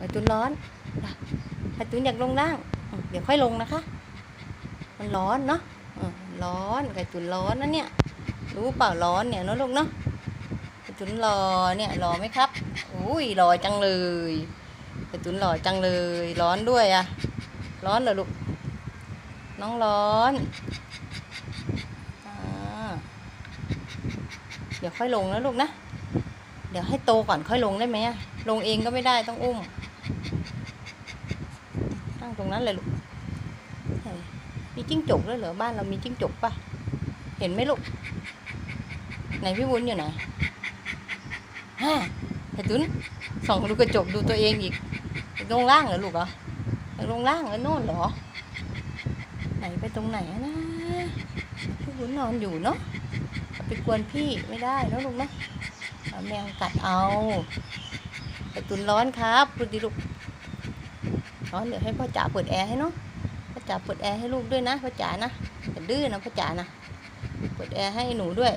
ไข่ตุนร้อนไข่ตุนอยากลงล่าง เดี๋ยวค่อยลงนะคะ มันร้อนเนาะร้อนไข่ตุนร้อนนะเนี่ย รู้เปล่าร้อนเนี่ยเนาะลูกเนาะไข่ตุนรอเนี่ยรอไหมครับ อุ้ยรอจังเลยไข่ตุนรอจังเลย ร้อนด้วยอะร้อนเหรอลูก น้องร้อนเดี๋ยวค่อยลงนะลูกนะ เดี๋ยวให้โตก่อนค่อยลงได้ไหมลงเองก็ไม่ได้ต้องอุ้ม ตั้งตรงนั้นเลยลูกมีจิ้งจกด้วยเหรอบ้านเรามีจิ้งจกปะเห็นไหมลูกไหนพี่วุ้นอยู่ไหนฮะไอ้ตุนส่องดูกระจกดูตัวเองอีกลงล่างเหรอลูกเหรอลงล่างแล้วโน่นเหรอไหนไปตรงไหนนะ พี่วุ้นนอนอยู่เนาะไปกวนพี่ไม่ได้แล้วลูกนะเนาแมวกัดเอาไปตุนร้อนครับพูดดิลูกร้อนเดี๋ยวให้พ่อจ๋าเปิดแอร์ให้เนาะพ่อจ๋าเปิดแอร์ให้ลูกด้วยนะพ่อจ๋านะดื้อนะพ่อจ๋านะเปิดแอร์ให้หนูด้วย